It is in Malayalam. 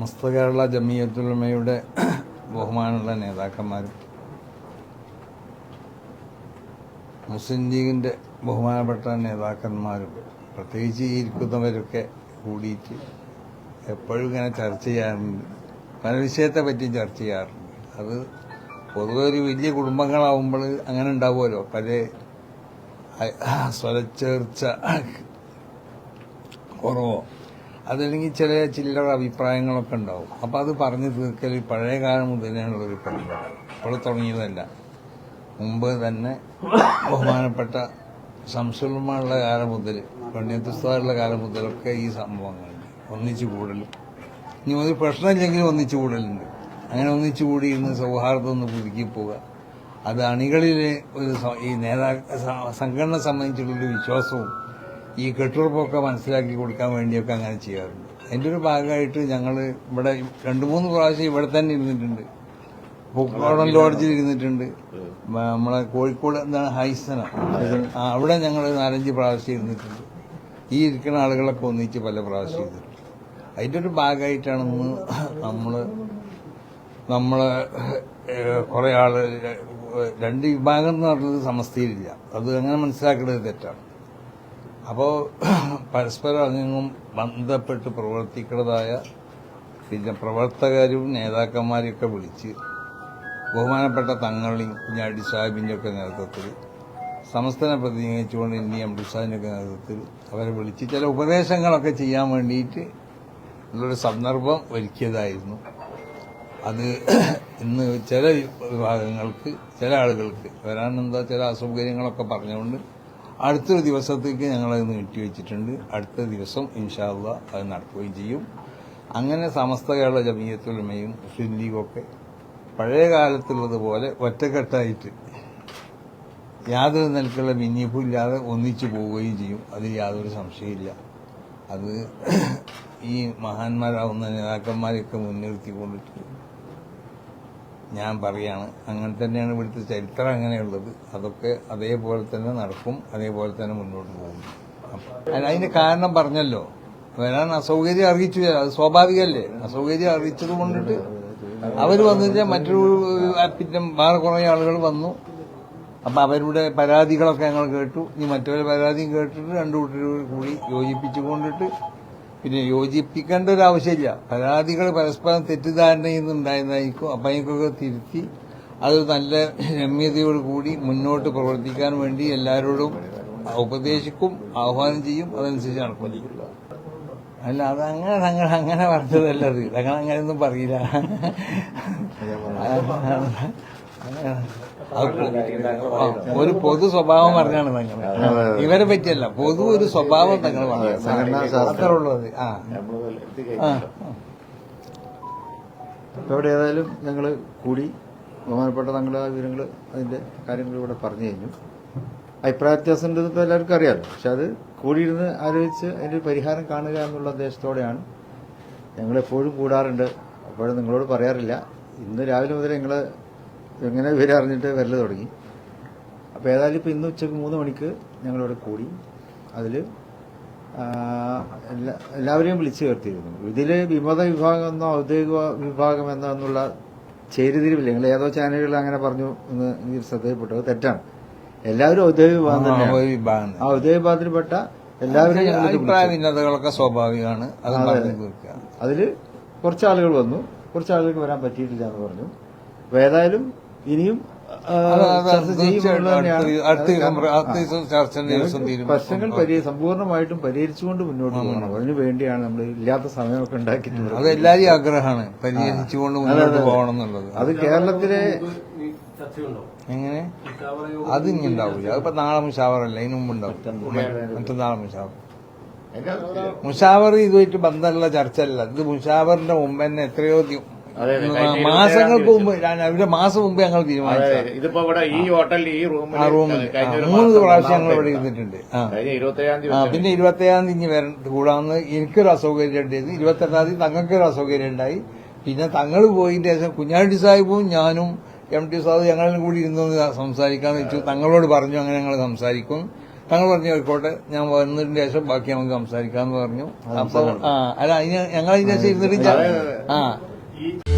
സമസ്ത കേരള ജമിയത്തുലമയുടെ ബഹുമാനമുള്ള നേതാക്കന്മാരും മുസ്ലിം ലീഗിന്റെ ബഹുമാനപ്പെട്ട നേതാക്കന്മാരും പ്രത്യേകിച്ച് ഈ ഇരിക്കുന്നവരൊക്കെ കൂടിയിട്ട് എപ്പോഴും ഇങ്ങനെ ചർച്ച ചെയ്യാറുണ്ട്. പല വിഷയത്തെ പറ്റിയും ചർച്ച ചെയ്യാറുണ്ട്. അത് പൊതുവെ ഒരു വലിയ കുടുംബങ്ങളാവുമ്പോൾ അങ്ങനെ ഉണ്ടാവുമല്ലോ. പല സ്വലച്ചേർച്ച കുറവോ? അതല്ലെങ്കിൽ ചില ചില്ലറ അഭിപ്രായങ്ങളൊക്കെ ഉണ്ടാവും. അപ്പോൾ അത് പറഞ്ഞു തീർക്കൽ പഴയ കാലം മുതലേയുള്ളൊരു പരിപാടി ഇപ്പോൾ തുടങ്ങിയതല്ല. മുമ്പ് തന്നെ ബഹുമാനപ്പെട്ട സംസുലമുള്ള കാലം മുതൽ പണ്ഡിയത്തുസ്താറുള്ള കാലം മുതലൊക്കെ ഈ സംഭവങ്ങളുണ്ട് ഒന്നിച്ചു കൂടലും. ഇനി ഒരു പ്രശ്നമില്ലെങ്കിലും ഒന്നിച്ചു കൂടലുണ്ട്. അങ്ങനെ ഒന്നിച്ചു കൂടി ഇന്ന് സൗഹാർദ്ദം ഒന്ന് പുതുക്കി പോവുക. അത് അണികളിലെ ഒരു ഈ നേതാ സംഘടന സംബന്ധിച്ചുള്ളൊരു വിശ്വാസവും ഈ കെട്ടുറപ്പൊക്കെ മനസ്സിലാക്കി കൊടുക്കാൻ വേണ്ടിയൊക്കെ അങ്ങനെ ചെയ്യാറുണ്ട്. അതിന്റെ ഒരു ഭാഗമായിട്ട് ഞങ്ങൾ ഇവിടെ രണ്ട് മൂന്ന് പ്രാവശ്യം ഇവിടെ തന്നെ ഇരുന്നിട്ടുണ്ട്. പൂക്കോടൻ ലോഡ്ജിൽ ഇരുന്നിട്ടുണ്ട് നമ്മളെ കോഴിക്കോട് എന്താണ് ഹൈസന. അവിടെ ഞങ്ങൾ നാലഞ്ച് പ്രാവശ്യം ഇരുന്നിട്ടുണ്ട്. ഈ ഇരിക്കുന്ന ആളുകളൊക്കെ ഒന്നിച്ച് പല പ്രാവശ്യം ചെയ്തിട്ടുണ്ട് അതിന്റെ ഒരു ഭാഗമായിട്ടാണ് ഇന്ന് നമ്മൾ നമ്മൾ കുറേ ആൾ രണ്ട് വിഭാഗം എന്ന് പറഞ്ഞത് സമസ്തയിലില്ല. അത് അങ്ങനെ മനസ്സിലാക്കേണ്ടത് തെറ്റാണ്. അപ്പോൾ പരസ്പരം അങ്ങും ബന്ധപ്പെട്ട് പ്രവർത്തിക്കുന്നതായ പിന്നെ പ്രവർത്തകരും നേതാക്കന്മാരെയൊക്കെ വിളിച്ച് ബഹുമാനപ്പെട്ട തങ്ങളുടെയും കുഞ്ഞാടി സാഹിബിന്റെ ഒക്കെ നേതൃത്വത്തിൽ സമസ്തനെ പ്രതിനിധീകരിച്ചുകൊണ്ട് ഇനി അമൃത്സാഹിന്റെയൊക്കെ നേതൃത്വത്തിൽ അവരെ വിളിച്ച് ചില ഉപദേശങ്ങളൊക്കെ ചെയ്യാൻ വേണ്ടിയിട്ട് ഉള്ളൊരു സന്ദർഭം ഒരുക്കിയതായിരുന്നു. അത് ഇന്ന് ചില വിഭാഗങ്ങൾക്ക് ചില ആളുകൾക്ക് വരാനെന്താ ചില അസൗകര്യങ്ങളൊക്കെ പറഞ്ഞുകൊണ്ട് അടുത്തൊരു ദിവസത്തേക്ക് ഞങ്ങളത് നീട്ടിവെച്ചിട്ടുണ്ട് അടുത്ത ദിവസം ഇൻഷാല്ല അത് നടക്കുകയും ചെയ്യും. അങ്ങനെ സമസ്ത കേരള ജമീയത്തുലമയും മുസ്ലിം ലീഗൊക്കെ പഴയ കാലത്തുള്ളതുപോലെ ഒറ്റക്കെട്ടായിട്ട് യാതൊരു നിലക്കുള്ള ഭിന്നിപ്പും ഇല്ലാതെ ഒന്നിച്ചു പോവുകയും ചെയ്യും. അതിൽ യാതൊരു സംശയമില്ല അത് ഈ മഹാന്മാരാവുന്ന നേതാക്കന്മാരെയൊക്കെ മുൻനിർത്തിക്കൊണ്ടിട്ട് ഞാൻ പറയാണ്. അങ്ങനെ തന്നെയാണ് ഇവിടുത്തെ ചരിത്രം അങ്ങനെയുള്ളത്. അതൊക്കെ അതേപോലെ തന്നെ നടക്കും അതേപോലെ തന്നെ മുന്നോട്ട് പോകും. അതിന്റെ കാരണം പറഞ്ഞല്ലോ. വരാൻ അസൗകര്യം അറിയിച്ചു. അത് സ്വാഭാവികമല്ലേ? അസൗകര്യം അറിയിച്ചത് കൊണ്ടിട്ട് അവർ വന്നിട്ട് മറ്റൊരു പിന്നെ വേറെ കുറേ ആളുകൾ വന്നു. അപ്പൊ അവരുടെ പരാതികളൊക്കെ ഞങ്ങൾ കേട്ടു. ഇനി മറ്റൊരു പരാതിയും കേട്ടിട്ട് രണ്ടു കൂട്ടരും കൂടി യോജിപ്പിച്ചു കൊണ്ടിട്ട് പിന്നെ യോജിപ്പിക്കേണ്ട ഒരു ആവശ്യമില്ല. പരാതികൾ പരസ്പരം തെറ്റിദ്ധാരണയിൽ നിന്നുണ്ടായതായിരിക്കും അപ്പം അതിനൊക്കെ തിരുത്തി അത് നല്ല രമ്യതയോട് കൂടി മുന്നോട്ട് പ്രവർത്തിക്കാൻ വേണ്ടി എല്ലാവരോടും ഉപദേശിക്കും ആഹ്വാനം ചെയ്യും അതനുസരിച്ച് നടക്കും. അല്ല അത് അങ്ങനെ അങ്ങനെ അങ്ങനെ പറഞ്ഞതല്ലത് അങ്ങനെ ഞങ്ങൾ അങ്ങനെയൊന്നും പറയില്ല. ഒരു പൊതു സ്വഭാവം പറഞ്ഞാണ് തങ്ങൾ ഇവരെ പറ്റിയല്ല പൊതു ഒരു സ്വഭാവം തങ്ങൾ പറഞ്ഞു അത്രേ ഉള്ളൂ ആ. ഇവിടെ ഏതായാലും ഞങ്ങൾ കൂടി ബഹുമാനപ്പെട്ട തങ്ങളുടെ വിവരങ്ങൾ അതിന്റെ കാര്യങ്ങൾ ഇവിടെ പറഞ്ഞു കഴിഞ്ഞു. അഭിപ്രായ വ്യത്യാസം ഉണ്ടെന്ന് ഇപ്പോൾ എല്ലാവർക്കും അറിയാമല്ലോ പക്ഷെ അത് കൂടിയിരുന്ന് ആലോചിച്ച് അതിന്റെ ഒരു പരിഹാരം കാണുക എന്നുള്ള ഉദ്ദേശത്തോടെയാണ് ഞങ്ങൾ എപ്പോഴും കൂടാറുണ്ട്. അപ്പോഴും നിങ്ങളോട് പറയാറില്ല. ഇന്ന് രാവിലെ മുതൽ നിങ്ങൾ എങ്ങനെ വിവരം അറിഞ്ഞിട്ട് വരൽ തുടങ്ങി. അപ്പോൾ ഏതായാലും ഇപ്പോൾ ഇന്ന് ഉച്ചയ്ക്ക് മൂന്ന് മണിക്ക് ഞങ്ങളിവിടെ കൂടി അതിൽ എല്ലാവരെയും വിളിച്ചു ചേർത്തിരുന്നു. ഇതിൽ വിമത വിഭാഗം എന്നോ ഔദ്യോഗിക വിഭാഗം എന്നോ എന്നുള്ള ചേരിതിരിവില്ല. നിങ്ങൾ ഏതോ ചാനലുകളിൽ അങ്ങനെ പറഞ്ഞു എന്ന് എനിക്ക് ശ്രദ്ധയിൽപ്പെട്ടത് തെറ്റാണ്. എല്ലാവരും ഔദ്യോഗിക വിഭാഗം തന്നെ വിഭാഗം ആ ഔദ്യോഗിക വിഭാഗത്തിൽപ്പെട്ട എല്ലാവരെയും അഭിപ്രായ ഭിന്നതകളൊക്കെ സ്വാഭാവികമാണ്. അതിൽ കുറച്ച് ആളുകൾ വന്നു. കുറച്ച് ആളുകൾക്ക് വരാൻ പറ്റിയിട്ടില്ല എന്ന് പറഞ്ഞു. അപ്പോൾ ഏതായാലും ഇനിയും പ്രശ്നങ്ങൾ പരി സമ്പൂർണമായിട്ടും പരിഹരിച്ചുകൊണ്ട് മുന്നോട്ട് പോകണം. അതിനു വേണ്ടിയാണ് നമ്മൾ ഇല്ലാത്ത സമയമൊക്കെ ഉണ്ടാക്കിയിട്ടുള്ളത്. അത് ആഗ്രഹമാണ്. പരിഹരിച്ചുകൊണ്ട് മുന്നോട്ട് പോകണം എന്നുള്ളത്. അത് കേരളത്തിലെ എങ്ങനെ? അത് ഇനി ഉണ്ടാവില്ല. അതിപ്പോ നാളെ മുഷാവറല്ല അതിന് മുമ്പ് ഉണ്ടാവും. മറ്റന്നാളെ മുഷാവർ മുഷാവർ ഇതുമായിട്ട് ബന്ധമുള്ള ചർച്ച അല്ല ഇത് മുഷാവറിന്റെ മുമ്പ് തന്നെ എത്രയോ മാസങ്ങൾക്ക് മുമ്പ് അവരുടെ മാസം മുമ്പ് ഞങ്ങൾ തീരുമാനിച്ചു ഇതിപ്പോ ഇവിടെ ഈ ഹോട്ടലിൽ ഈ റൂമിൽ മൂന്ന് പ്രാവശ്യം ഞങ്ങൾ ഇവിടെ ഇരുന്നിട്ടുണ്ട്. പിന്നെ ഇരുപത്തേഴാം തീയതി വര കൂടാന്ന് എനിക്കൊരു അസൗകര്യം ഉണ്ടായിരുന്നു. ഇരുപത്തെട്ടാം തീയതി തങ്ങൾക്കൊരു അസൗകര്യം ഉണ്ടായി. പിന്നെ തങ്ങൾ പോയതിന്റെ ശേഷം കുഞ്ഞാണ്ടി സാഹിബും ഞാനും എം ടി സാദ് ഞങ്ങളും കൂടി ഇരുന്ന് സംസാരിക്കാന്ന് വെച്ചു. തങ്ങളോട് പറഞ്ഞു അങ്ങനെ ഞങ്ങൾ സംസാരിക്കും. തങ്ങൾ പറഞ്ഞു ആയിക്കോട്ടെ ഞാൻ വന്നതിന് ശേഷം ബാക്കി നമുക്ക് സംസാരിക്കാന്ന് പറഞ്ഞു. അപ്പൊ അല്ല അതിന് ഞങ്ങൾ അതിന് ശേഷം ഇരുന്നിട്ട്. ആ. ഈ